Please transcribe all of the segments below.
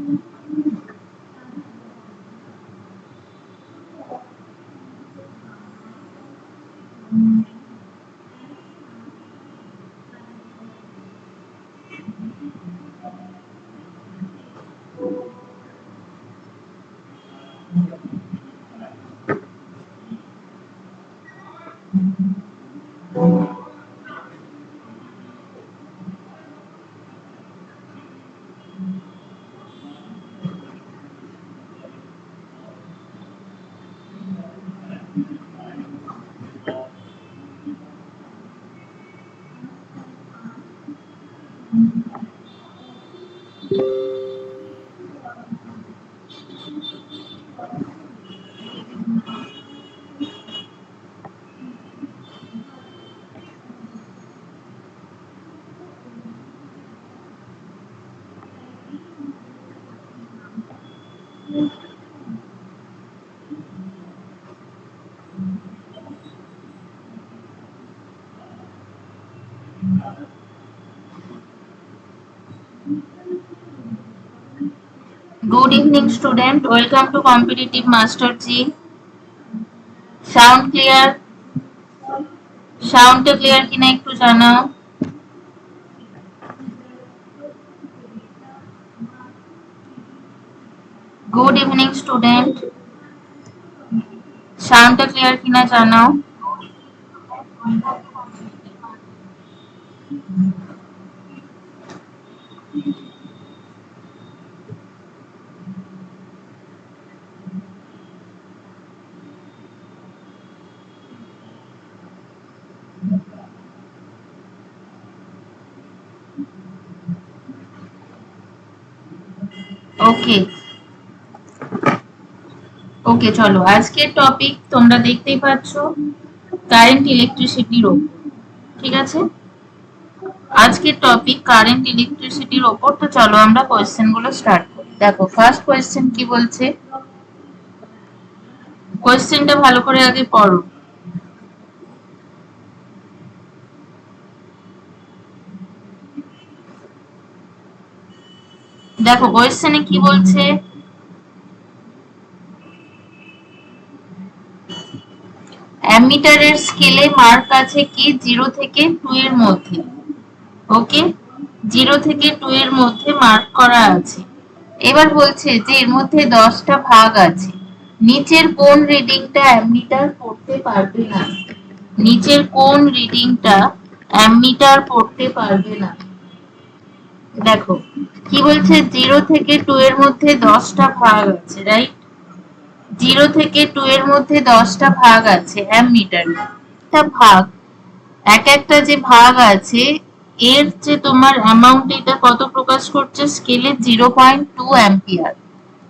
Mm-hmm. Good evening student. Welcome to Competitive Master G. Sound clear? সাউন্ডটা clear কিনা একটু জানাও গুড ইভিনিং স্টুডেন্ট সাউন্ডটা ক্লিয়ার কিনা জানাও ওকে ওকে চলো। আজকের টপিক তোমরা দেখতেই পাচ্ছ কারেন্ট ইলেকট্রিসিটির ওপর। ঠিক আছে? আজকের টপিক কারেন্ট ইলেকট্রিসিটির ওপর। তো চলো আমরা কোয়েশ্চেনগুলো স্টার্ট করি। দেখো ফার্স্ট কোয়েশ্চেন কি বলছে? কোয়েশ্চেনটা ভালো করে আগে পড়ো। দেখো কোয়েশ্চেনে কি বলছে? অ্যামিটারের স্কেলে মার্ক আছে কি? জিরো থেকে টু এর মধ্যে। ওকে জিরো থেকে টু এর মধ্যে মার্ক করা আছে। এবার বলছে যে এর মধ্যে দশটা ভাগ আছে। নিচের কোন রিডিংটা অ্যামিটার পড়তে পারবে না? নিচের কোন রিডিংটা অ্যামিটার পড়তে পারবে না? দেখো, কি বলছে? জিরো থেকে টু এর মধ্যে দশটা ভাগ আছে রাইট জিরো থেকে টু এর মধ্যে দশটা ভাগ আছে অ্যামিটার একটা ভাগ। এক একটা যে ভাগ আছে, এর যে তোমার অ্যামাউন্ট এটা কত প্রকাশ করছে? স্কেলে zero point two ampere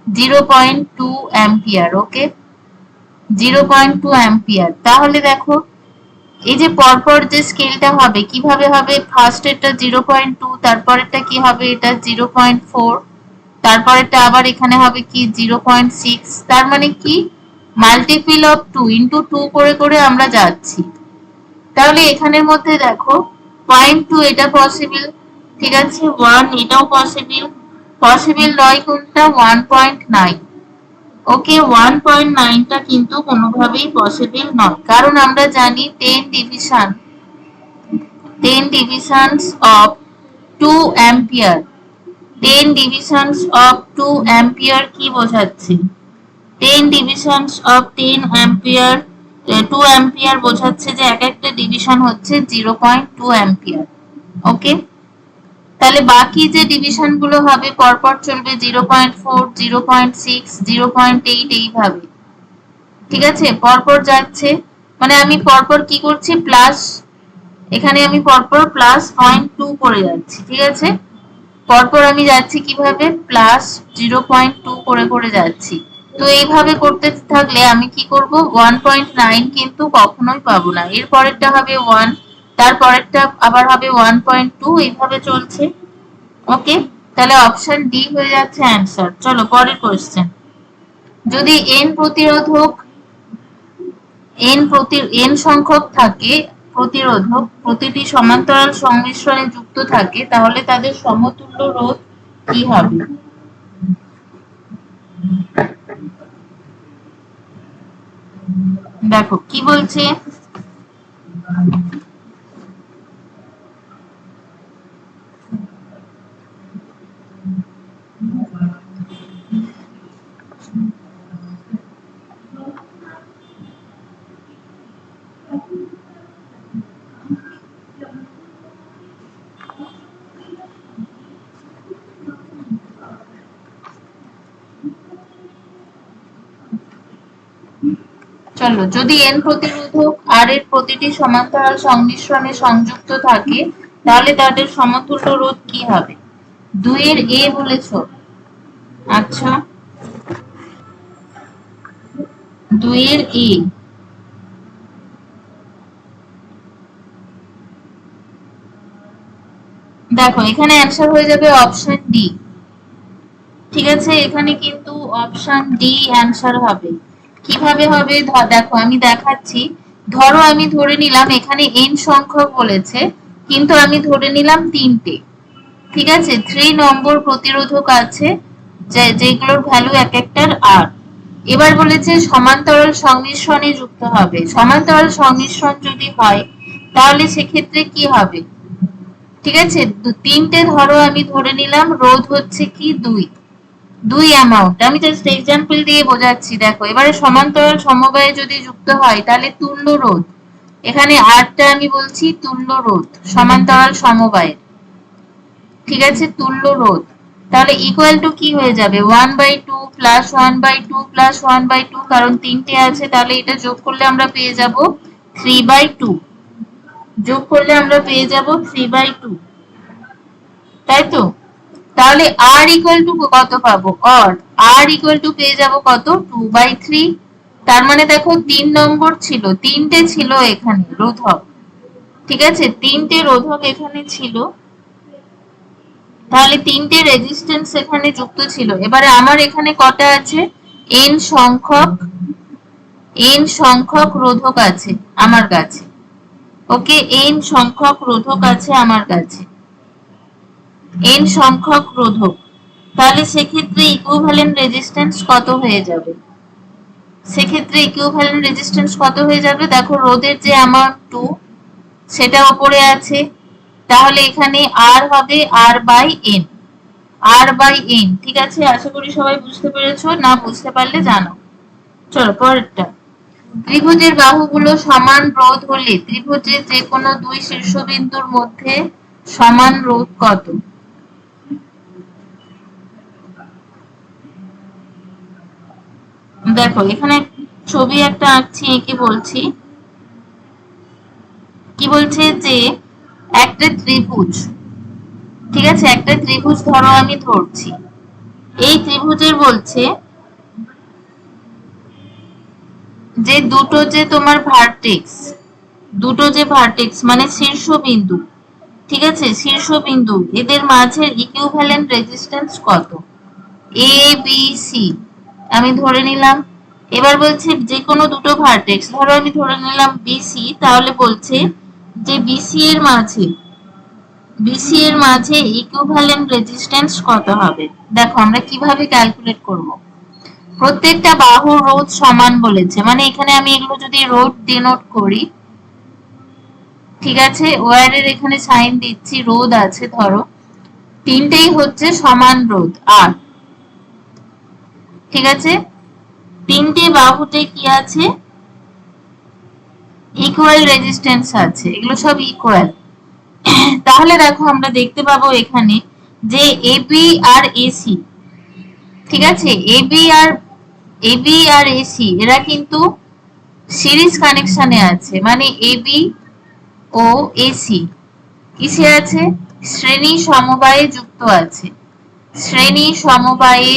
zero point two ampere okay zero point two ampere তাহলে দেখো এই যে পরপর যে স্কেলটা হবে, কীভাবে হবে? ফার্স্ট এটা জিরো পয়েন্ট টু তারপরেরটা কি হবে? এটা জিরো পয়েন্ট ফোর তারপরেরটা আবার এখানে হবে কি? জিরো পয়েন্ট সিক্স তার মানে কি? Multiple of two into two করে করে আমরা যাচ্ছি। তাহলে এখানের মধ্যে দেখো পয়েন্ট টু এটা পসিবল ঠিক আছে? ওয়ান এটাও পসিবল পসিবল নয়, কোনটা? One point nine okay one point নাইনটা কিন্তু কোনোভাবেই পসিবল নয়। কারণ আমরা জানি ten division ten divisions of two ampere ten divisions of two ampere কি বোঝাচ্ছে? Ten divisions of ten ampere two ampere বোঝাচ্ছে যে এক একটা ডিভিশন হচ্ছে zero point two ampere okay তাহলে বাকি যে ডিভিশনগুলো হবে, পরপর চলবে zero point four zero point six zero point eight এইভাবে। ঠিক আছে? পরপর যাচ্ছে। মানে আমি পরপর কি করছি? প্লাস এখানে আমি পরপর প্লাস পয়েন্ট টু করে যাচ্ছি। ঠিক আছে? পরপর আমি যাচ্ছি কীভাবে? প্লাস জিরো পয়েন্ট টু করে করে যাচ্ছি। তো এইভাবে করতে থাকলে আমি কি করব? ওয়ান পয়েন্ট নাইন কিন্তু কখনোই পাবো না। এর পরেরটা হবে ওয়ান তারপরেরটা আবার হবে ওয়ান পয়েন্ট টু এইভাবে চলছে। ওকে তাহলে অপশন ডি হয়ে যাচ্ছে অ্যান্সার চলো, পরের কোয়েশ্চেন যদি n প্রতিরোধক, n প্রতি এন সংখ্যক থাকে, প্রতিরোধক, প্রতিটি সমান্তরাল সংমিশ্রণে যুক্ত থাকে, তাহলে তাদের সমতুল্য রোধ কি হবে? দেখো, কি বলছে? চলো যদি এন প্রতিরোধক আর এর প্রতিটি সমান্তরাল সংমিশ্রণে সংযুক্ত থাকে, তাহলে তাদের সমতুল্য রোধ কি হবে? দুইয়ের এ বলেছ। আচ্ছা। দুইয়ের এ দেখো, এখানে অ্যান্সার হয়ে যাবে অপশন ডি ঠিক আছে? এখানে কিন্তু অপশন ডি অ্যান্সার হবে। কীভাবে হবে? দেখো, আমি দেখাচ্ছি। ধরো, আমি ধরে নিলাম, এখানে এন সংখ্যক বলেছে, কিন্তু আমি ধরে নিলাম তিনটে। ঠিক আছে? থ্রি নম্বর প্রতিরোধক আছে যেগুলোর ভ্যালু এক একটার আর এবার বলেছে সমান্তরাল সংমিশ্রণে যুক্ত হবে। সমান্তরাল সংমিশ্রণ যদি হয়, তাহলে সেক্ষেত্রে কি হবে? ঠিক আছে? তিনটে ধরো, আমি ধরে নিলাম, রোধ হচ্ছে কি? দুই। দুই অ্যামাউন্ট আমি জাস্ট এক্সাম্পল দিয়ে বোঝাচ্ছি, দেখো, এবারে সমান্তরাল সমবায়ে যদি যুক্ত হয়, তাহলে তুল্য রোধ। এখানে আরটা আমি বলছি তুল্য রোধ, সমান্তরাল সমবায়ে। ঠিক আছে? তুল্য রোধ। তাহলে ইকুয়াল টু কি হয়ে যাবে? One by two plus one by two plus one by two কারণ তিনটে আছে, তাহলে এটা যোগ করলে আমরা পেয়ে যাব থ্রি বাই টু যোগ করলে আমরা পেয়ে যাব থ্রি বাই টু তাই তো? তাহলে আর ইকুয়াল টু কত পাবো? অর আর ইকুয়াল টু পেয়ে যাব কত? টু বাই থ্রি তার মানে দেখো, তিন নম্বর ছিল, তিনটে ছিল এখানে, রোধক। ঠিক আছে? তিনটে রোধক এখানে ছিল। তাহলে তিনটে রেজিস্ট্যান্স এখানে যুক্ত ছিল। এবারে আমার এখানে কটা আছে? এন সংখ্যক এন সংখ্যক রোধক আছে আমার কাছে। ওকে এন সংখ্যক রোধক আছে আমার কাছে। এন সংখ্যক রোধক, তাহলে সেক্ষেত্রে ইকুইভ্যালেন্ট রেজিস্ট্যান্স কত হয়ে যাবে? সেক্ষেত্রে ইকুইভ্যালেন্ট রেজিস্ট্যান্স কত হয়ে যাবে? দেখো রোধের যে অ্যামাউন্ট টু সেটা ওপরে আছে। তাহলে এখানে আর হবে R by N R by N ঠিক আছে? আশা করি সবাই বুঝতে পেরেছ, না বুঝতে পারলে জানো। চলো, পরেরটা। ত্রিভুজের বাহুগুলো সমান রোধ হলে, ত্রিভুজের যে কোনো দুই শীর্ষবিন্দুর মধ্যে সমান রোধ কত? দেখো, এখানে ছবি একটা আঁকছি এঁকে বলছি? কি বলছে যে, একটা ত্রিভুজ, ঠিক আছে? একটা ত্রিভুজ ধরো আমি ধরছি। এই ত্রিভুজের বলছে যে দুটো যে তোমার ভার্টেক্স দুটো যে ভার্টেক্স মানে শীর্ষবিন্দু, ঠিক আছে? শীর্ষবিন্দু, এদের মাঝের ইকুইভ্যালেন্ট রেজিস্ট্যান্স কত? এ বি সি আমি ধরে নিলাম। এবার বলছে যে কোনো দুটো ভার্টেক্স ধরো আমি ধরে নিলাম বিসি তাহলে বলছে যে বিসি এর মাঝে বিসি এর মাঝে ইকুইভ্যালেন্ট রেজিস্ট্যান্স কত হবে? দেখো আমরা কীভাবে ক্যালকুলেট করব? প্রত্যেকটা বাহুর রোধ সমান বলেছে মানে এখানে আমি এগুলো যদি রোধ ডিনোট করি, ঠিক আছে? ওয়ারের এখানে সাইন দিচ্ছি, রোধ আছে, ধরো। তিনটেই হচ্ছে সমান রোধ, আর, ঠিক আছে? তিনটে বাহুতে কি আছে? ইকুয়াল রেজিস্ট্যান্স আছে। এগুলো সব ইকুয়াল তাহলে দেখো, আমরা দেখতে পাবো এখানে যে এবি আর এসি ঠিক আছে? এবি আর এবি আর এসি এরা কিন্তু সিরিজ কানেকশনে আছে। মানে এবি ও এসি কিসে আছে? শ্রেণি সমবায়ে যুক্ত আছে। শ্রেণি সমবায়ে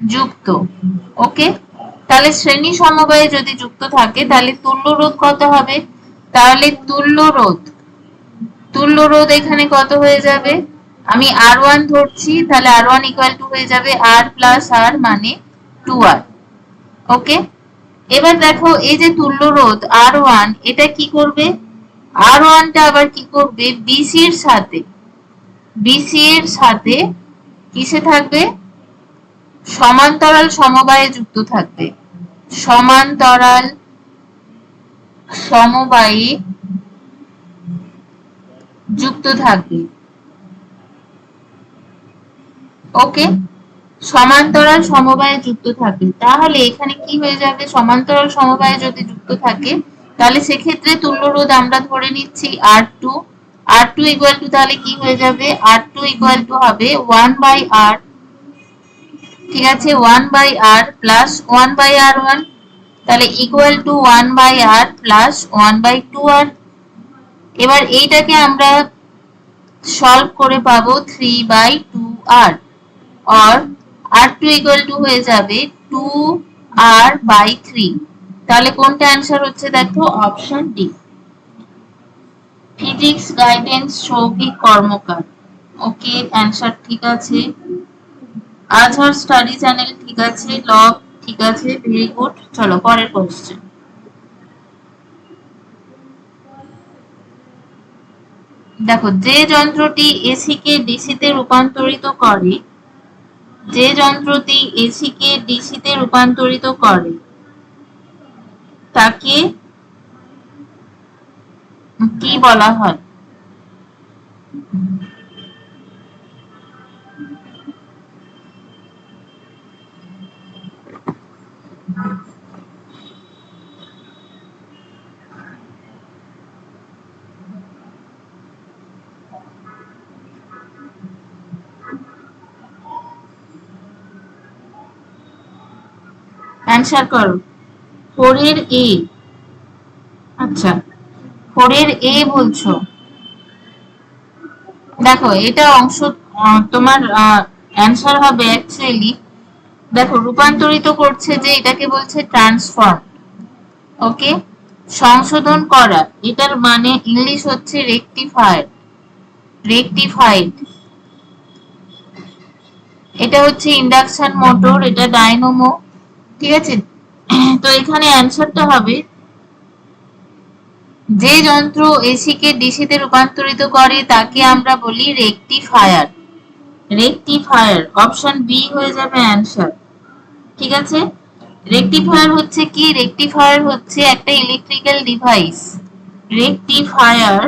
যুক্ত। ওকে? তাহলে শ্রেণি সমবায়ে যদি যুক্ত থাকে, তাহলে তুল্য রোধ কত হবে? তাহলে তুল্য রোধ। তুল্য রোধ এখানে কত হয়ে যাবে? আমি আর ওয়ান ধরছি, তাহলে আর ওয়ান ইকুয়াল টু হয়ে যাবে আর প্লাস আর মানে টু আর ওকে? এবার দেখো, এই যে তুল্য রোধ আর ওয়ান এটা কি করবে? আর ওয়ানটা আবার কি করবে? বিসি এর সাথে। বিসি এর সাথে কিসে থাকবে? সমান্তরাল সমবায়ে যুক্ত থাকবে। সমান্তরাল সমবায়ে যুক্ত থাকবে। ওকে? সমান্তরাল সমবায়ে যুক্ত থাকবে। তাহলে এখানে কি হয়ে যাবে? সমান্তরাল সমবায়ে যদি যুক্ত থাকে, তাহলে সেক্ষেত্রে তুল্য রোধ আমরা ধরে নিচ্ছি R two R two equal to তাহলে কি হয়ে যাবে? আর টু ইকুয়াল টু হবে ওয়ান বাই আর ঠিক আছে one by R plus one by R one তাহলে equal to one by R plus one by two R এবার এইটাকে আমরা সলভ করে পাবো three by two R R R two equal to হয়ে যাবে টু আর বাই থ্রি তাহলে কোনটা অ্যান্সার হচ্ছে দেখো option D physics guidance Souvik, Karmakar. Okay answer ঠিক আছে। আজহার স্টাডি চ্যানেল ঠিক আছে লগ ঠিক আছে ভেরি গুড চলো, পরের কোশ্চেন দেখো, যে যন্ত্রটি এসি কে ডিসি তে রূপান্তরিত করে, যে যন্ত্রটি এসি কে ডিসি তে রূপান্তরিত করে, তাকে কি বলা হয়? অ্যান্সার করো। ফোরের এ। আচ্ছা ফোরের এ বলছো। দেখো, এটা অংশ তোমার অ্যান্সার হবে অ্যাকচুয়ালি দেখো, রূপান্তরিত করছে যে এটাকে বলছে ট্রান্সফর্ম ওকে সংশোধন করা, এটার মানে ইংলিশ হচ্ছে রেকটিফায়ার রেকটিফাইড এটা হচ্ছে ইন্ডাকশন মোটর এটা ডাইনোমো ঠিক আছে? তো এখানে অ্যান্সারটা হবে, যে যন্ত্র এসি কে ডিসি তে রূপান্তরিত করে তাকে আমরা বলি রেকটিফায়ার রেকটিফায়ার অপশন বি হয়ে যাবে অ্যান্সার ঠিক আছে? রেকটিফায়ার হচ্ছে কি? রেকটিফায়ার হচ্ছে একটা ইলেকট্রিক্যাল ডিভাইস রেকটিফায়ার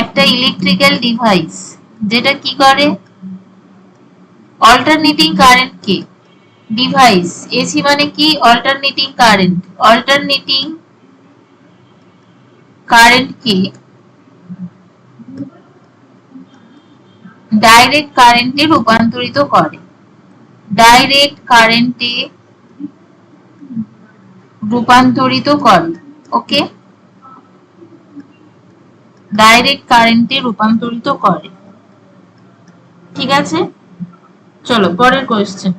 একটা ইলেকট্রিক্যাল ডিভাইস যেটা কি করে? অল্টারনেটিং কারেন্ট কে। ডিভাইস এসি মানে কি? অল্টারনেটিং কারেন্ট অল্টারনেটিং কারেন্ট কে? ডাইরেক্ট কারেন্টে রূপান্তরিত করে। ডাইরেক্ট কারেন্টে রূপান্তরিত করে। ওকে ডাইরেক্ট কারেন্টে রূপান্তরিত করে। ঠিক আছে? চলো, পরের কোয়েশ্চেন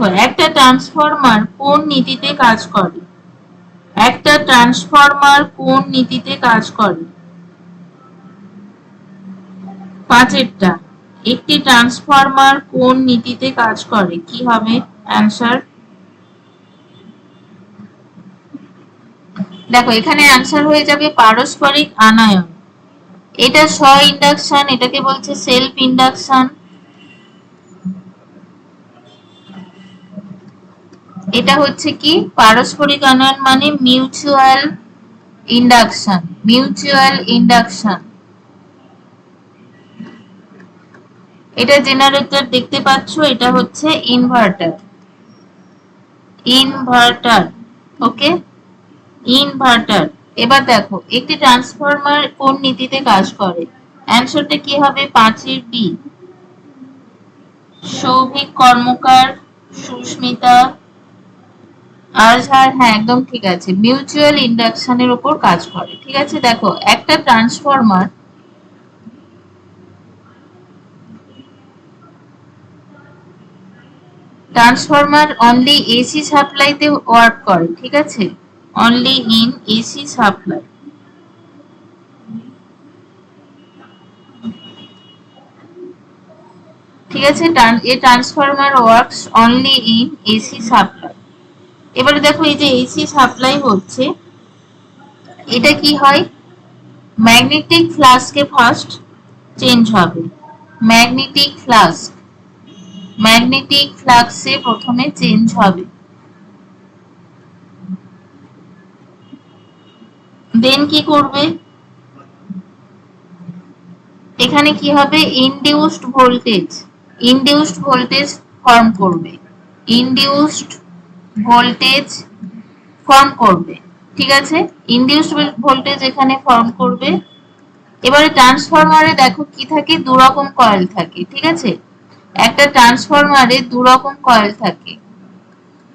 দেখো একটা ট্রান্সফরমার কোন নীতিতে কাজ করে? একটা ট্রান্সফরমার কোন নীতিতে কাজ করে? পাঁচেরটা একটি ট্রান্সফরমার কোন নীতিতে কাজ করে? কি হবে? অ্যান্সার দেখো, এখানে অ্যান্সার হয়ে যাবে পারস্পরিক আনায়ন। এটা স্ব ইন্ডাকশন এটাকে বলছে সেলফ ইন্ডাকশন এটা হচ্ছে কি? পারস্পরিক আনয়ন মানে মিউচুয়াল ইন্ডাকশন মিউচুয়াল ইন্ডাকশন এটা জেনারেটর দেখতে পাচ্ছ, এটা হচ্ছে ইনভার্টার ইনভার্টার ওকে ইনভার্টার এবার দেখো, একটি ট্রান্সফরমার কোন নীতিতে কাজ করে? অ্যান্সারটা কি হবে? পাঁচের বি সৌভিক কর্মকার, সুস্মিতা আজহার হ্যাঁ একদম ঠিক আছে। মিউচুয়াল ইন্ডাকশনের উপর কাজ করে। ঠিক আছে, দেখো, একটা ট্রান্সফরমার ট্রান্সফরমার অনলি এসি সাপ্লাইতে ওয়ার্ক করে, ঠিক আছে? অনলি ইন এসি সাপ্লাই ঠিক আছে a transformer works only in AC supply এবারে দেখো এই যে এসি সাপ্লাই হচ্ছে, এটা কি হয়? ম্যাগনেটিক ফ্লাস্কে ফার্স্ট চেঞ্জ হবে। ম্যাগনেটিক ফ্লাস্ক ম্যাগনেটিক ফ্লাক্সে প্রথমে চেঞ্জ হবে। দেন কি করবে? এখানে কি হবে? Induced voltage induced voltage form করবে। ইনডিউসড ভোল্টেজ ফর্ম করবে, ঠিক আছে? ইনডিউসড ভোল্টেজ এখানে ফর্ম করবে। এবারে ট্রান্সফরমারে দেখো কি থাকে? দু রকম কয়েল থাকে, ঠিক আছে? একটা ট্রান্সফরমারে দু রকম কয়েল থাকে।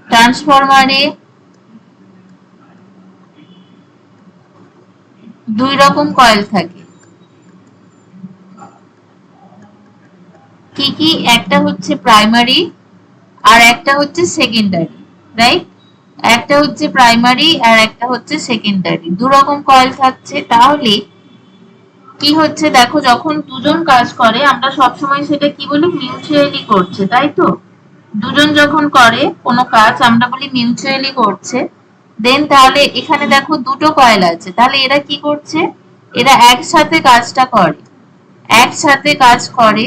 ট্রান্সফরমারে দুই রকম কয়েল থাকে। কি কি? একটা হচ্ছে প্রাইমারি আর একটা হচ্ছে সেকেন্ডারি রাইট একটা হচ্ছে প্রাইমারি আর একটা হচ্ছে সেকেন্ডারি দু রকম কয়েল থাকছে। তাহলে কি হচ্ছে? দেখো, যখন দুজন কাজ করে, আমরা সবসময় সেটা কি বলি? মিউচুয়ালি করছে, তাই তো? দুজন যখন করে কোনো কাজ, আমরা বলি মিউচুয়ালি করছে। দেন তাহলে এখানে দেখো দুটো কয়েল আছে। তাহলে এরা কি করছে? এরা একসাথে কাজটা করে। একসাথে কাজ করে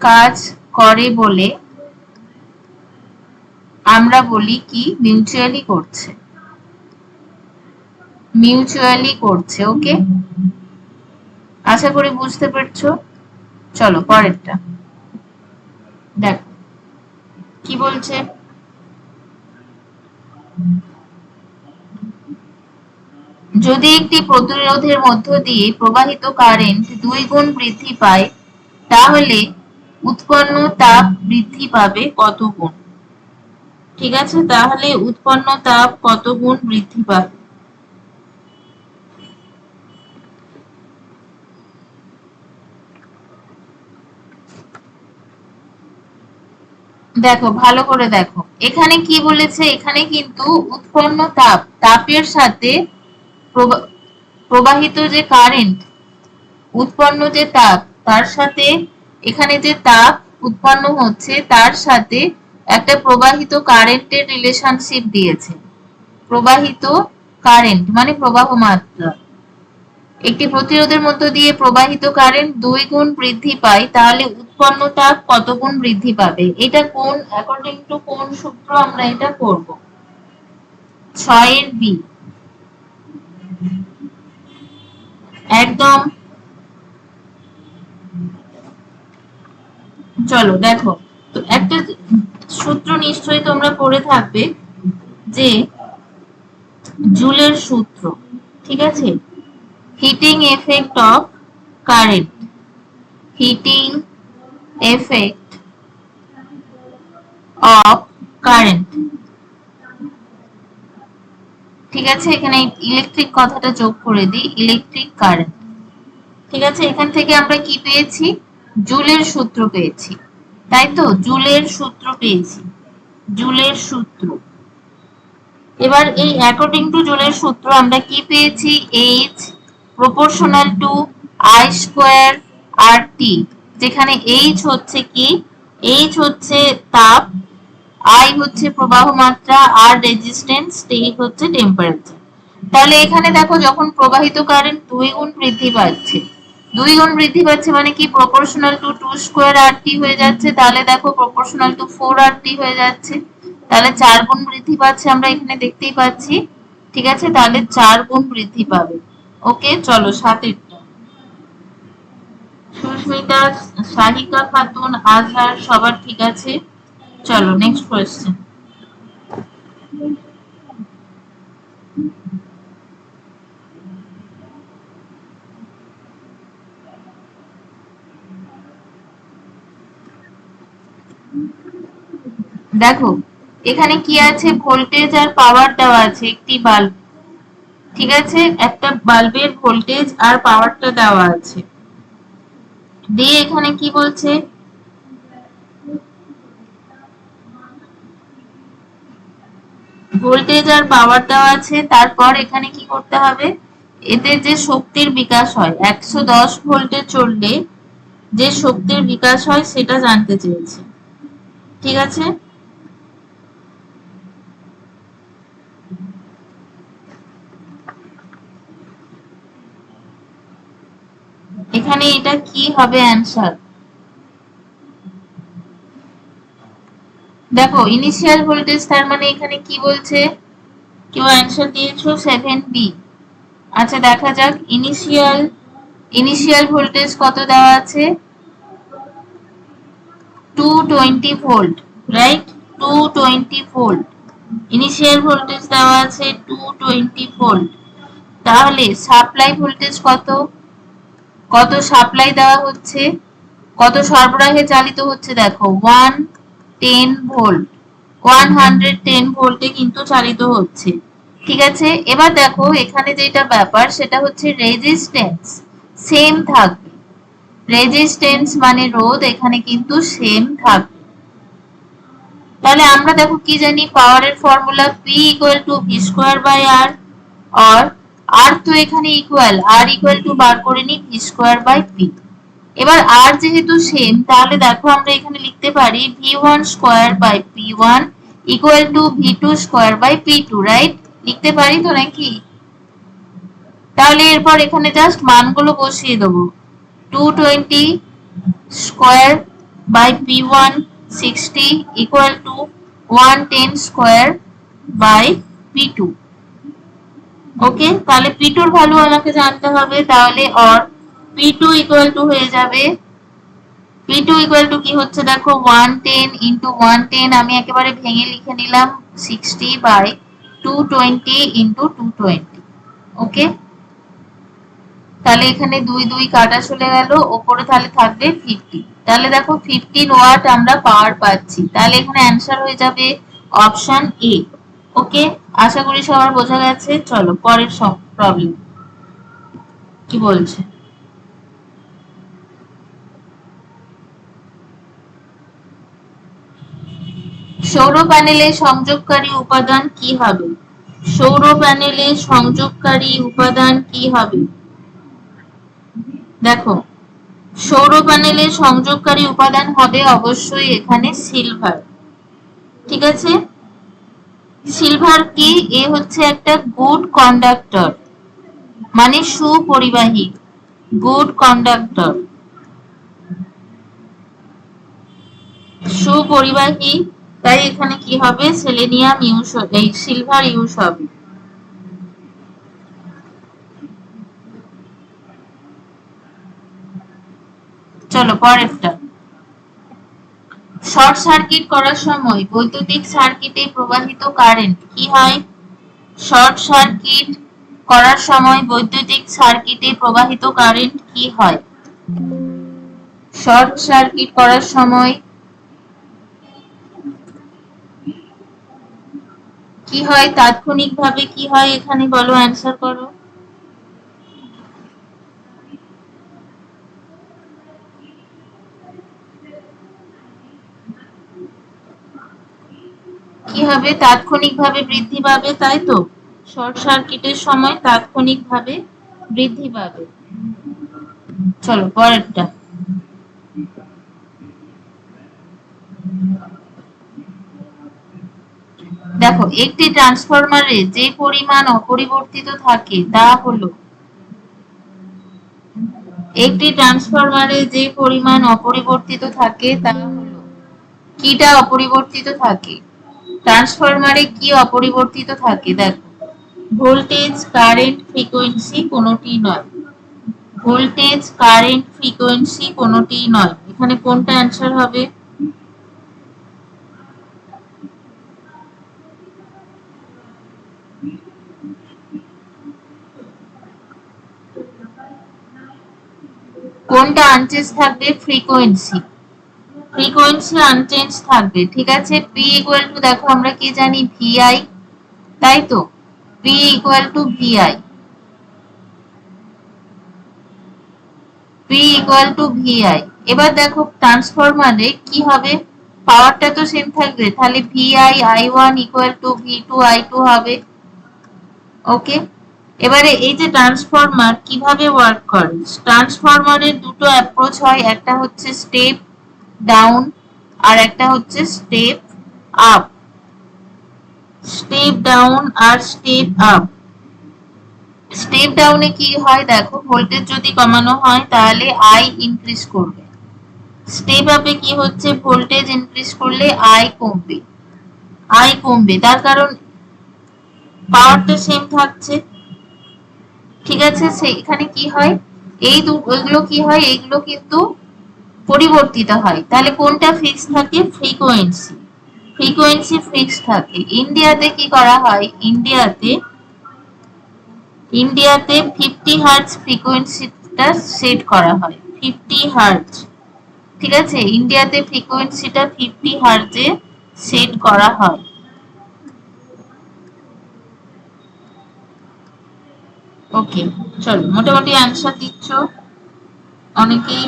কাজ করে বলে আমরা বলি কি? মিউচুয়ালি করছে। মিউচুয়ালি করছে ওকে আশা করি বুঝতে পারছ? চলো, পরেরটা। দেখো, কি বলছে? যদি একটি প্রতিরোধের মধ্য দিয়ে প্রবাহিত কারেন্ট দুই গুণ বৃদ্ধি পায়, তাহলে উৎপন্ন তাপ বৃদ্ধি পাবে কত গুণ? ঠিক আছে, তাহলে উৎপন্ন তাপ কত গুণ বৃদ্ধি পাবে? দেখো, ভালো করে দেখো। এখানে কি বলেছে? এখানে কিন্তু উৎপন্ন তাপ, তাপের সাথে প্রবাহিত যে কারেন্ট উৎপন্ন যে তাপ, তার সাথে এখানে যে তাপ উৎপন্ন হচ্ছে, তার সাথে একটা প্রবাহিত কারেন্টের রিলেশনশিপ দিয়েছে। প্রবাহিত কারেন্ট মানে প্রবাহ মাত্রা। একটি প্রতিরোধের মধ্য দিয়ে প্রবাহিত কারেন্ট দুই গুণ বৃদ্ধি পায়, তাহলে উৎপন্ন তাপ কত গুণ বৃদ্ধি পাবে? এটা কোন অ্যাকর্ডিং টু কোন সূত্র আমরা এটা করব? ছয়ের বি। একদম। চলো, দেখো। একটা সূত্র নিশ্চয়ই তোমরা পড়ে থাকবে যে জুলের সূত্র, ঠিক আছে? Heating effect of current heating effect of current ঠিক আছে? এখানে ইলেকট্রিক কথাটা যোগ করে দিই ইলেকট্রিক কারেন্ট ঠিক আছে? এখান থেকে আমরা কি পেয়েছি? জুলের সূত্র পেয়েছি। তাই তো? জুলের সূত্র পেয়েছি। জুলের সূত্র। এবার এই অ্যাকর্ডিং টু জুলের সূত্র আমরা কি পেয়েছি? H proportional to I square R T যেখানে এইচ হচ্ছে কি? এইচ হচ্ছে তাপ আই হচ্ছে প্রবাহ মাত্রা আর রেজিস্ট্যান্স টি হচ্ছে টেম্পারেচার তাহলে এখানে দেখো যখন প্রবাহিত কারেন্ট দুই গুণ বৃদ্ধি পাচ্ছে দুই গুণ বৃদ্ধি পাচ্ছে মানে কি? Proportional to two square R T হয়ে যাচ্ছে। তাহলে দেখো proportional to four R T হয়ে যাচ্ছে। তাহলে চার গুণ বৃদ্ধি পাচ্ছে আমরা এখানে দেখতেই পাচ্ছি। ঠিক আছে? তাহলে চার গুণ বৃদ্ধি পাবে। ওকে, চলো সাতেরটা। সুস্মিতা শাহিকা খাতুন, আজহার, সবার ঠিক আছে? চলো নেক্সট কোয়েশ্চেন দেখো, এখানে কি আছে? ভোল্টেজ আর পাওয়ার দেওয়া আছে, একটি বাল্ব ঠিক আছে? একটা বাল্বের ভোল্টেজ আর পাওয়ারটা দেওয়া আছে। দিয়ে এখানে কি বলছে? ভোল্টেজ আর পাওয়ার দেওয়া আছে, তারপর এখানে কি করতে হবে? এতে যে শক্তির বিকাশ হয়, একশো দশ ভোল্টে চললে যে শক্তির বিকাশ হয়, সেটা জানতে চেয়েছে। ঠিক আছে? এখানে এটা কি হবে অ্যান্সার দেখো ইনিশিয়াল ভোল্টেজ তার মানে এখানে কি বলছে? কেউ অ্যান্সার দিয়েছ? সেভেন বি আচ্ছা দেখা যাক ইনিশিয়াল ইনিশিয়াল ভোল্টেজ কত দেওয়া আছে? Two twenty volt right two twenty volt initial voltage দেওয়া আছে টু টোয়েন্টি ভোল্ট তাহলে সাপ্লাই ভোল্টেজ কত? কত সাপ্লাই দেওয়া হচ্ছে, কত সরবরাহে চালিত হচ্ছে দেখো one ten volt one hundred ten ভোল্টে কিন্তু চালিত হচ্ছে, ঠিক আছে? এবার দেখো, এখানে যেটা ব্যাপার, সেটা হচ্ছে রেজিস্ট্যান্স সেম থাকবে। রেজিস্ট্যান্স মানে রোধ, এখানে কিন্তু সেম থাকবে। তাহলে আমরা দেখো কি জানি পাওয়ারের formula P equal to V square by R R R তো এখানে ইকুয়াল আর ইকুয়াল টু বার করে নি ভি স্কোয়ার বাই পি এবার আর যেহেতু সেম তাহলে দেখো আমরা এখানে লিখতে পারি V one square by P one equal to V two square by P two right লিখতে পারি তো নাকি? তাহলে এরপর এখানে জাস্ট মানগুলো বসিয়ে দেবো। Two twenty square by P one sixty equal to one ten square by P two okay তাহলে পি টুর ভ্যালু আমাকে জানতে হবে, তাহলে or P two equal to হয়ে যাবে। পি টু ইকুয়াল টু কি হচ্ছে দেখো? One ten into one ten আমি একেবারে ভেঙে লিখে নিলাম sixty by two twenty into two twenty okay তাহলে এখানে দুই দুই কাটা চলে গেল, ওপরে তাহলে থাকবে ফিফটি তাহলে দেখো ফিফটিন ওয়াট আমরা পাওয়ার পাচ্ছি। তাহলে এখানে অ্যান্সার হয়ে যাবে অপশন এ ওকে আশা করি সবার বোঝা গেছে। চলো, পরের প্রবলেম কি বলছে? সৌর প্যানেলে সংযোগকারী উপাদান কি হবে? সৌর প্যানেলে সংযোগকারী উপাদান কি হবে? দেখো, সৌর প্যানেলে সংযোগকারী উপাদান হবে অবশ্যই এখানে সিলভার ঠিক আছে? সিলভার কি? এ হচ্ছে একটা গুড কন্ডাক্টর মানে সুপরিবাহী। Good conductor. সুপরিবাহী, তাই এখানে কি হবে? সেলেনিয়াম ইউজ এই সিলভার ইউজ হবে। চলো পরেরটা। শর্ট সার্কিট করার সময় বৈদ্যুতিক সার্কিটে প্রবাহিত কারেন্ট কি হয়? শর্ট সার্কিট করার সময় বৈদ্যুতিক সার্কিটে প্রবাহিত কারেন্ট কি হয়? শর্ট সার্কিট করার সময় কি হয়? তাৎক্ষণিকভাবে কি হয়? এখানে বলো অ্যান্সার করো। কি হবে তাৎক্ষণিকভাবে বৃদ্ধি পাবে তাই তো? শর্ট সার্কিটের সময় তাৎক্ষণিকভাবে বৃদ্ধি পাবে। চলো, পরেরটা। দেখো, একটি ট্রান্সফরমারে যে পরিমাণ অপরিবর্তিত থাকে, তা হলো একটি ট্রান্সফরমারে যে পরিমাণ অপরিবর্তিত থাকে, তা হলো কিটা অপরিবর্তিত থাকে। ট্রান্সফরমারে কি অপরিবর্তিত থাকে? দেখো ভোল্টেজ কারেন্ট ফ্রিকোয়েন্সি কোনোটি নয়। ভোল্টেজ কারেন্ট ফ্রিকোয়েন্সি কোনোটি নয়। এখানে কোনটা অ্যান্সার হবে? কোনটা আনচেঞ্জ থাকবে? ফ্রিকোয়েন্সি ফ্রিকোয়েন্সি আনচেঞ্জ থাকবে, ঠিক আছে? পি ইকুয়াল টু দেখো আমরা কি জানি? ভিআই তাই তো? P equal to VI P equal to VI এবার দেখো ট্রান্সফরমারে কি হবে? পাওয়ারটা তো সেম থাকবে, তাহলে VI I one equal to V two I two হবে। ওকে এবারে এই যে ট্রান্সফরমার কীভাবে ওয়ার্ক করে? ট্রান্সফরমারের দুটো অ্যাপ্রোচ হয়, একটা হচ্ছে স্টেপ ডাউন আর একটা হচ্ছে স্টেপ আপ স্টেপ ডাউন আর স্টেপ আপ স্টেপ ডাউনে কি হয়? দেখো ভোল্টেজ যদি কমানো হয়, তাহলে আই ইনক্রিজ করবে। স্টেপ আপে কি হচ্ছে? ভোল্টেজ ইনক্রিজ করলে আই কমবে। আই কমবে। তার কারণ পাওয়ারটা সেম থাকছে। ঠিক আছে? সেখানে কি হয়? এই এগুলো কি হয়? এগুলো কিন্তু পরিবর্তিত হয়। তাহলে কোনটা ফিক্স থাকে? ফ্রিকোয়েন্সি ফ্রিকোয়েন্সি ফিক্স থাকে। ইন্ডিয়াতে কি করা হয়? ইন্ডিয়াতে ইন্ডিয়াতে ফিফটি হার্টস ফ্রিকোয়েন্সিটা সেট করা হয়। ফিফটি হার্টস ঠিক আছে? ইন্ডিয়াতে ফ্রিকোয়েন্সিটা ফিফটি হার্টজে সেট করা হয়। ওকে চলো। মোটামুটি অ্যান্সার দিচ্ছ। অনেকেই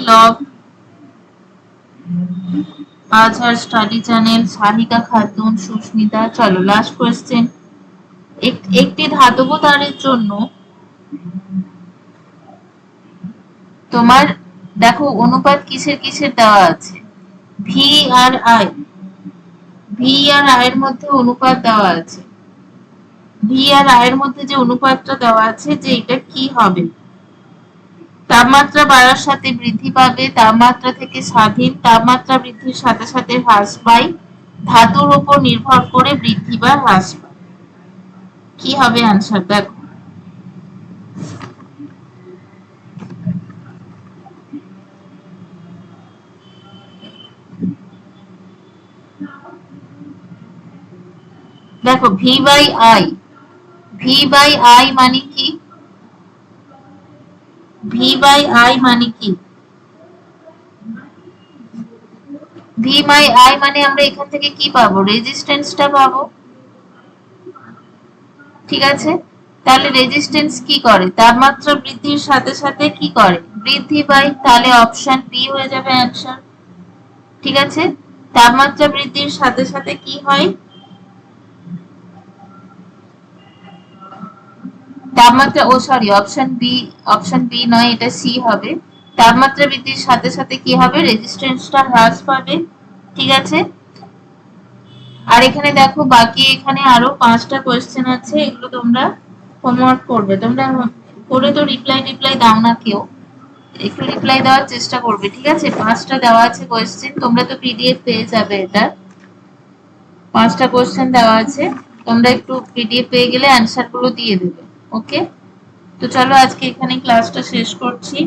আজহার স্টাডি চ্যানেল খাতুন, সুস্মিতা, চলো লাস্ট কোয়েশ্চেন একটি ধাতব তারের জন্য তোমার, দেখো, অনুপাত কিসের কিসের দেওয়া আছে? ভি আর আই ভি আর আয়ের মধ্যে অনুপাত দেওয়া আছে। ভি আর আয়ের মধ্যে যে অনুপাতটা দেওয়া আছে, যে এটা কি হবে? তাপমাত্রা বাড়ার সাথে বৃদ্ধি পাবে, তাপমাত্রা থেকে স্বাধীন, তাপমাত্রা বৃদ্ধির সাথে সাথে হ্রাস পায়, ধাতুর উপর নির্ভর করে বৃদ্ধি বা হ্রাস পায়। কি হবে আনসার দেখো। দেখো V by I V by I মানে কি? ভি বাই আই মানে কি? ভি বাই আই মানে আমরা এখান থেকে কি পাবো? রেজিস্ট্যান্সটা পাবো। ঠিক আছে? তাহলে রেজিস্ট্যান্স কি করে? তাপমাত্রা বৃদ্ধির সাথে সাথে কি করে? বৃদ্ধি পায়, তাহলে অপশন বি হয়ে যাবে অ্যান্সার ঠিক আছে? তাপমাত্রা বৃদ্ধির সাথে সাথে কি হয়? তাপমাত্রা, ও sorry option B option B নয়, এটা সি হবে। তাপমাত্রা বৃদ্ধির সাথে সাথে কি হবে? রেজিস্ট্যান্সটা হ্রাস পাবে। ঠিক আছে? আর এখানে দেখো, বাকি এখানে আরও পাঁচটা কোয়েশ্চেন আছে, এগুলো তোমরা হোমওয়ার্ক করবে। তোমরা করে তো রিপ্লাই রিপ্লাই দাও না কেউ। একটু রিপ্লাই দেওয়ার চেষ্টা করবে, ঠিক আছে? পাঁচটা দেওয়া আছে কোয়েশ্চেন তোমরা তো পিডিএফ পেয়ে যাবে এটা। পাঁচটা কোয়েশ্চেন দেওয়া আছে, তোমরা একটু পিডিএফ পেয়ে গেলে অ্যান্সারগুলো দিয়ে দেবে। ওকে? তো চলো আজকে এখানে ক্লাসটা শেষ করছি।